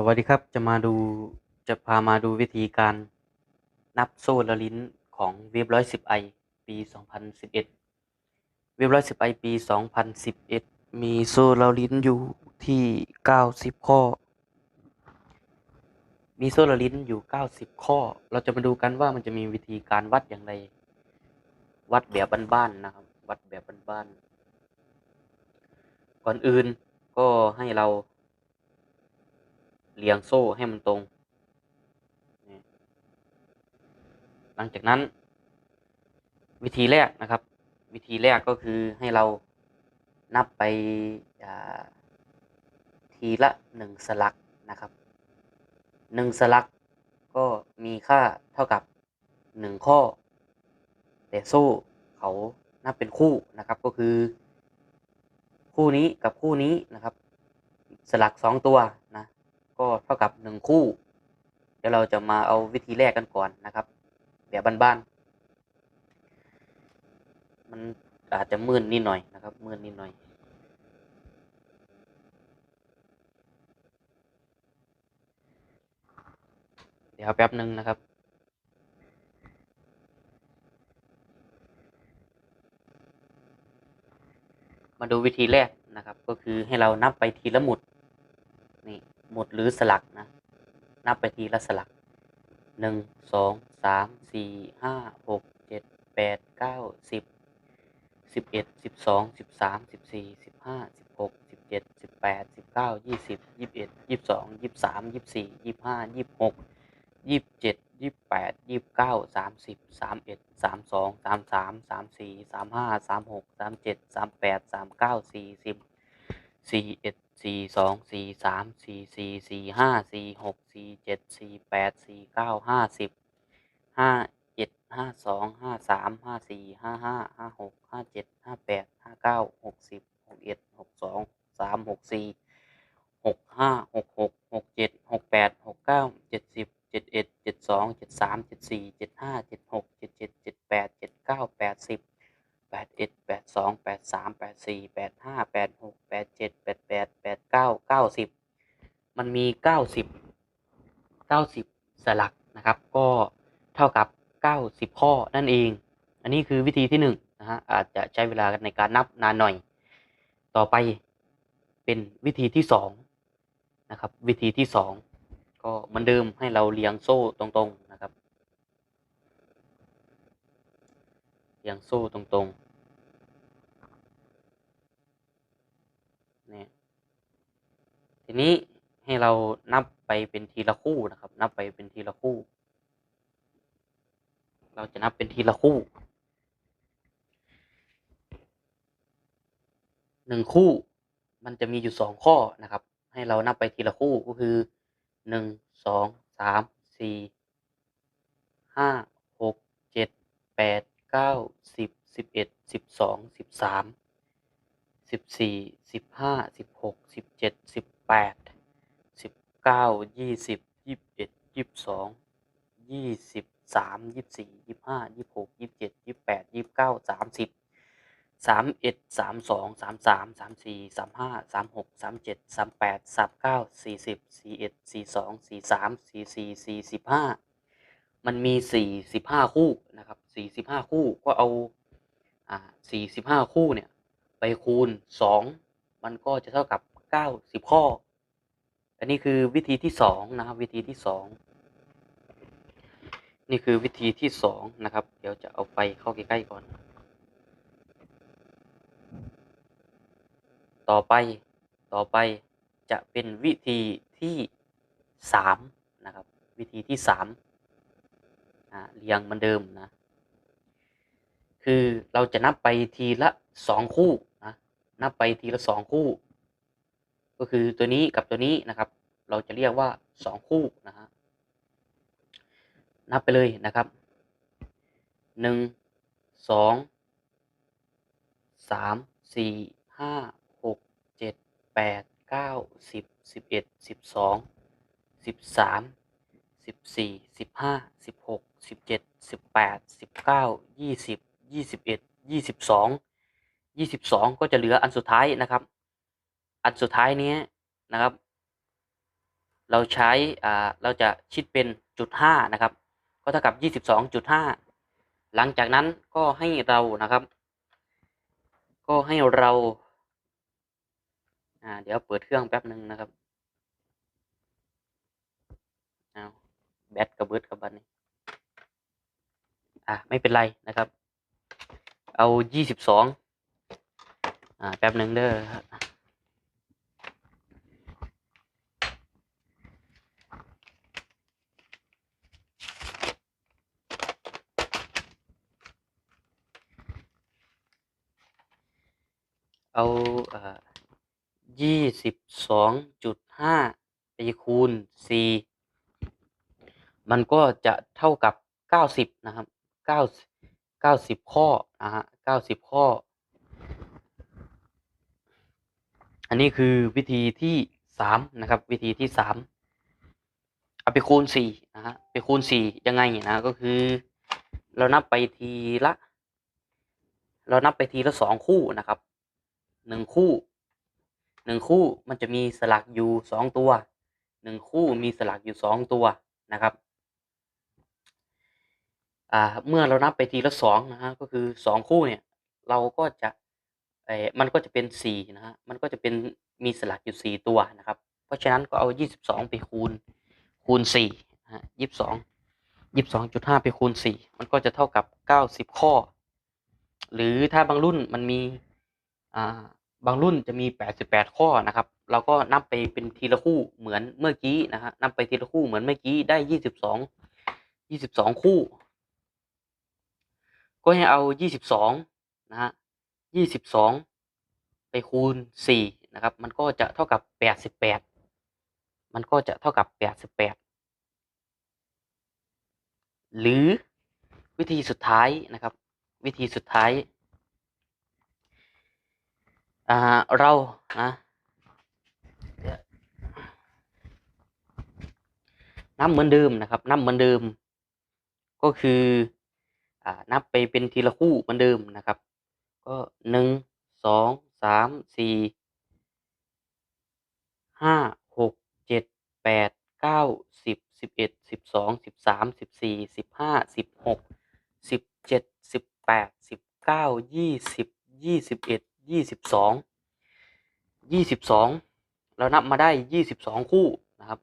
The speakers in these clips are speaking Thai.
สวัสดีครับ จะมาดู จะพามาดูวิธีการนับโซ่ละลิ้นของเว็บร้อยสิบไอปีสองพันสิบเอ็ดเว็บร้อยสิบไอปีสองพันสิบเอ็ดมีโซ่ละลิ้นอยู่ที่เก้าสิบข้อ มีโซ่ละลิ้นอยู่เก้าสิบข้อ เราจะมาดูกันว่ามันจะมีวิธีการวัดอย่างไร วัดแบบบ้านๆนะครับ วัดแบบบ้านๆ ก่อนอื่นก็ให้เรา เรียงโซ่ให้มันตรง หลังจากนั้น วิธีแรกนะครับ วิธีแรกก็คือให้เรานับไปทีละหนึ่งสลักนะครับหนึ่งสลักก็มีค่าเท่ากับหนึ่งข้อ แต่โซ่เขานับเป็นคู่นะครับก็คือ คู่นี้กับคู่นี้นะครับ สลักสองตัวนะ ก็เท่ากับหนึ่งคู่ เดี๋ยวเราจะมาเอาวิธีแรกกันก่อนนะครับ แบบบ้านๆมันอาจจะมืนนิดหน่อยนะครับมืนนิดหน่อยเดี๋ยวแป๊บหนึ่งนะครับ มาดูวิธีแรกนะครับ ก็คือให้เรานับไปทีละหมุด หมดหรือสลักนะ นับไปทีละสลักหนึ่งสองสามสี่ห้าหกเจ็ดแปดเก้าสิบสิบเอ็ดสิบสองสิบสามสิบสี่สิบห้าสิบหกสิบเจ็ดสิบแปดสิบเก้ายี่สิบยี่สิบเอ็ดยี่สิบสองยี่สิบสามยี่สิบสี่ยี่สิบห้ายี่สิบหกยี่สิบเจ็ดยี่สิบแปดยี่สิบเก้าสามสิบสามเอ็ดสามสองสามสามสามสี่สามห้าสามหกสามเจ็ดสามแปดสามเก้าสี่สิบสี่เอ็ด สี่สองสี่สามสี่สี่สี่ห้าสี่หกสี่เจ็ดสี่แปดสี่เก้าห้าสิบห้าเจ็ดห้าสองห้าสามห้าสี่ห้าห้าห้าหกห้าเจ็ดห้าแปดห้าเก้าหกสิบหกเอ็ดหกสองสามหกสี่หกห้าหกหกหกเจ็ดหกแปดหกเก้าเจ็ดสิบเจ็ดเอ็ดเจ็ดสองเจ็ดสามเจ็ดสี่เจ็ดห้าเจ็ดหกเจ็ดเจ็ดเจ็ดแปดเจ็ดเก้าแปดสิบ แปดเอ็ดแปดสองแปดสามแปดสี่แปดห้าแปดหกแปดเจ็ดแปดแปดแปดเก้าเก้าสิบมันมีเก้าสิบเก้าสิบสลักนะครับ ก็เท่ากับเก้าสิบข้อนั่นเอง อันนี้คือวิธีที่หนึ่งนะฮะอาจจะใช้เวลาในการนับนานหน่อย ต่อไปเป็นวิธีที่สองนะครับ วิธีที่สองก็เหมือนเดิมให้เราเรียงโซ่ตรงๆนะครับ เรี ยงโซ่ตรงๆเนี่ยทีนี้ให้เรานับไปเป็นทีละคู่นะครับ นับไปเป็นทีละคู่ เราจะนับเป็นทีละคู่หนึ่งคู่ มันจะมีอยู่สองข้อนะครับ ให้เรานับไปทีละคู่ก็คือหนึ่งสองสามสี่ห้าหกเจ็ดแปด เก้าสิบสิบเอ็ดสิบสองสิบสามสิบสี่สิบห้าสิบหกสิบเจ็ดสิบแปดสิบเก้ายี่สิบยี่สิบเอ็ดยี่สิบสองยี่สิบสามยี่สิบสี่ยี่สิบห้ายี่สิบหกยี่สิบเจ็ดยี่สิบแปดยี่สิบเก้าสามสิบสามเอ็ดสามสองสามสามสามสี่สามห้าสามหกสามเจ็ดสามแปดสามเก้าสี่สิบสี่เอ็ดสี่สองสี่สามสี่สี่สี่สิบห้า มันมีสี่สิบห้าคู่นะครับสี่สิบห้าคู่ก็เอาอ่าสี่สิบห้าคู่เนี่ยไปคูณสองมันก็จะเท่ากับเก้าสิบข้อ อันนี้คือวิธีที่สองนะครับวิธีที่สองนี่คือวิธีที่สองนะครับ เดี๋ยวจะเอาไปเข้าใกล้ๆก่อน ต่อไปต่อไปจะเป็นวิธีที่สามนะครับ วิธีที่สาม อ่าเรียงเหมือนเดิมนะ คือเราจะนับไปทีละสองคู่นะนับไปทีละสองคู่ ก็คือตัวนี้กับตัวนี้นะครับ เราจะเรียกว่าสองคู่นะฮะนับไปเลยนะครับหนึ่งสองสามสี่ห้าหกเจ็ดแปดเก้าสิบสิบเอ็ดสิบสองสิบสามสิบสี่สิบห้าสิบหก สิบเจ็ดสิบแปดสิบเก้ายี่สิบยี่สิบเอ็ดยี่สิบสองยี่สิบสองก็จะเหลืออันสุดท้ายนะครับ อันสุดท้ายนี้นะครับ เราใช้อ่าเราจะคิดเป็นจุดห้านะครับ ก็เท่ากับยี่สิบสองจุดห้าหลังจากนั้นก็ให้เรานะครับ ก็ให้เราอ่าเดี๋ยวเปิดเครื่องแป๊บหนึ่งนะครับเอาแบตกระเบิดกับบันนี้ อะไม่เป็นไรนะครับ เอายี่สิบสองอ่าแป๊บหนึ่งเด้อเอาอ่ายี่สิบสองจุดห้าไปคูณสี่มันก็จะเท่ากับเก้าสิบนะครับ เก้าเก้าสิบข้อนะฮะเก้าสิบข้อ อันนี้คือวิธีที่สามนะครับ วิธีที่สามเอาไปคูณสี่นะฮะไปคูณสี่ยังไงนะก็คือ เรานับไปทีละ เรานับไปทีละสองคู่นะครับหนึ่งคู่หนึ่งคู่มันจะมีสลักอยู่สองตัวหนึ่งคู่มีสลักอยู่สองตัวนะครับ อ่าเมื่อเรานับไปทีละสองนะฮะก็คือสองคู่เนี่ยเราก็จะเออมันก็จะเป็นสี่นะฮะมันก็จะเป็นมีสลักอยู่สี่ตัวนะครับ เพราะฉะนั้นก็เอายี่สิบสองไปคูณคูณสี่นะฮะยี่สิบสองยี่สิบสองจุดห้าไปคูณสี่มันก็จะเท่ากับเก้าสิบข้อ หรือถ้าบางรุ่นมันมีอ่าบางรุ่นจะมีแปดสิบแปดข้อนะครับ เราก็นับไปเป็นทีละคู่เหมือนเมื่อกี้นะฮะนับไปทีละคู่เหมือนเมื่อกี้ได้ยี่สิบสองยี่สิบสองคู่ ก็ให้เอายี่สิบสองนะฮะยี่สิบสองไปคูณสี่นะครับ มันก็จะเท่ากับแปดสิบแปดมันก็จะเท่ากับแปดสิบแปดหรือวิธีสุดท้ายนะครับ วิธีสุดท้ายอ่าเรานะนับเหมือนเดิมนะครับนับเหมือนเดิม ก็คือ นับไปเป็นทีละคู่เหมือนเดิมนะครับ ก็หนึ่งสองสามสี่ห้าหกเจ็ดแปดเก้าสิบสิบเอ็ดสิบสองสิบสามสิบสี่สิบห้าสิบหกสิบเจ็ดสิบแปดสิบเก้ายี่สิบยี่สิบเอ็ดยี่สิบสองยี่สิบสองเรานับมาได้ยี่สิบสองคู่นะครับ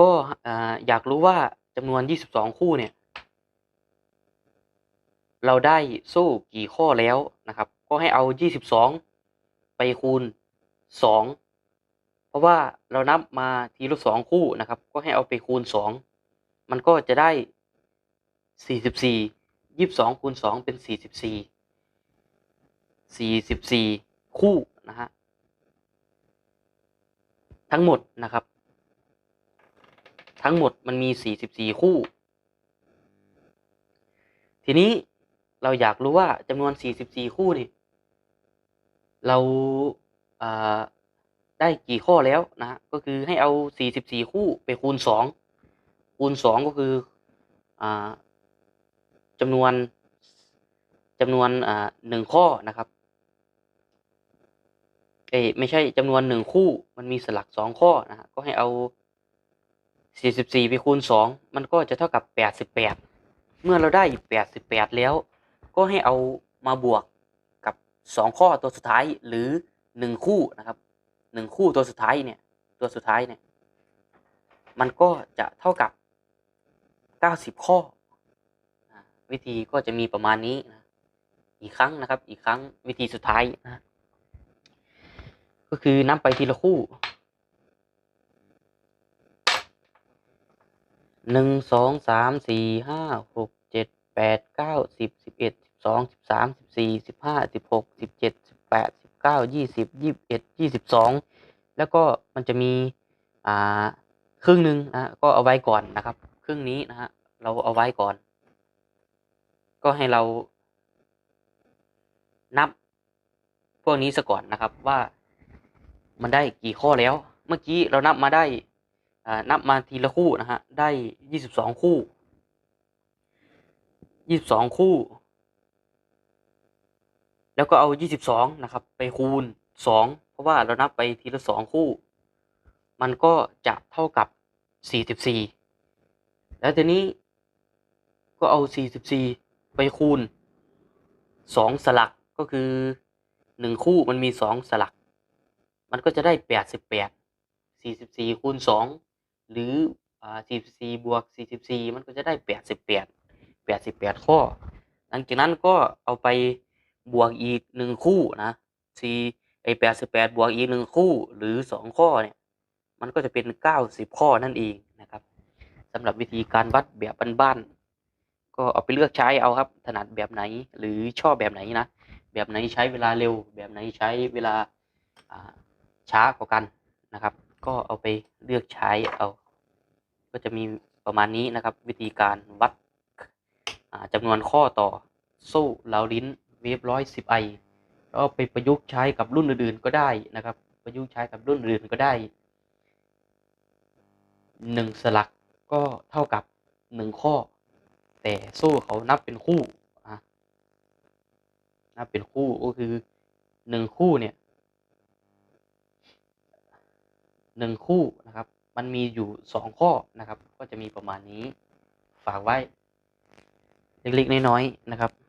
ก็อ่าอยากรู้ว่าจำนวนยี่สิบสองคู่เนี่ย เราได้โซ่กี่ข้อแล้วนะครับ ก็ให้เอายี่สิบสองไปคูณสองเพราะว่าเรานับมาทีละสองคู่นะครับ ก็ให้เอาไปคูณสองมันก็จะได้สี่สิบสี่ยี่สิบสองคูณสองเป็นสี่สิบสี่สี่สิบสี่คู่นะฮะทั้งหมดนะครับ ทั้งหมดมันมีสี่สิบสี่คู่ ทีนี้ เราอยากรู้ว่าจำนวน 44 คู่นี่ เราได้กี่ข้อแล้วนะ ก็คือให้เอา 44 คู่ไปคูณ 2 คูณ 2 ก็คืออจำนวนจำนวนหนึ่งข้อนะครับ เอ้ยไม่ใช่จำนวนหนึ่งคู่ มันมีสลักสองข้อนะฮะก็ให้เอา 44 ไปคูณ 2 มันก็จะเท่ากับ 88 เมื่อเราได้ 88 แล้ว ก็ให้เอามาบวกกับ 2 ข้อตัวสุดท้ายหรือ 1 คู่นะครับ 1 คู่ตัวสุดท้ายเนี่ยตัวสุดท้ายเนี่ยมันก็จะเท่ากับ 90 ข้อ วิธีก็จะมีประมาณนี้นะอีกครั้งนะครับอีกครั้งวิธีสุดท้ายนะก็คือนับไปทีละคู่หนึ่งสองสามสี่ห้าหก แปดเก้าสิบสิบเอ็ดสิบสองสิบสามสิบสี่สิบห้าสิบหกสิบเจ็ดสิบแปดสิบเก้ายี่สิบยี่สิบเอ็ดยี่สิบสองแล้วก็มันจะมีอ่าครึ่งหนึ่งนะก็เอาไว้ก่อนนะครับ ครึ่งนี้นะฮะเราเอาไว้ก่อน ก็ให้เรา นับ พวกนี้ซะก่อนนะครับว่ามันได้กี่ข้อแล้ว เมื่อกี้เรานับมาได้นับมาทีละคู่นะฮะได้ยี่สิบสองคู่ ยี่สิบสองคู่ แล้วก็เอายี่สิบสองนะครับ ไปคูณสองเพราะว่าเรานับไปทีละสองคู่ มันก็จะเท่ากับ44แล้วทีนี้ก็เอา44ไปคูณ2สลักก็คือ1คู่มันมี2สลัก มันก็จะได้88 44คูณ2หรืออ่า44บวก44มันก็จะได้88 88 ข้อ หลังจากนั้นก็เอาไปบวกอีก1คู่นะ4ไอ้88บแปดบวกอีก1คู่หรือ2ข้อเนี่ย มันก็จะเป็น90ข้อนั่นเองนะครับสำหรับวิธีการวัดแบบบ้านๆก็เอาไปเลือกใช้เอาครับ ถนัดแบบไหนหรือชอบแบบไหนนะ แบบไหนใช้เวลาเร็ว แบบไหนใช้เวลาช้ากว่ากันนะครับ ก็เอาไปเลือกใช้เอา ก็จะมีประมาณนี้นะครับ วิธีการวัด จำนวนข้อต่อโซ่เหลาลิ้นเวฟร้อยสิบไอก็ไปประยุกต์ใช้กับรุ่นอื่นๆก็ได้นะครับ ประยุกต์ใช้กับรุ่นอื่นก็ได้หนึ่งสลักก็เท่ากับหนึ่งข้อ แต่โซ่เขานับเป็นคู่อะนับเป็นคู่ก็คือหนึ่งคู่เนี่ยหนึ่งคู่นะครับ มันมีอยู่สองข้อนะครับ ก็จะมีประมาณนี้ฝากไว้ เล็กๆน้อยๆนะครับ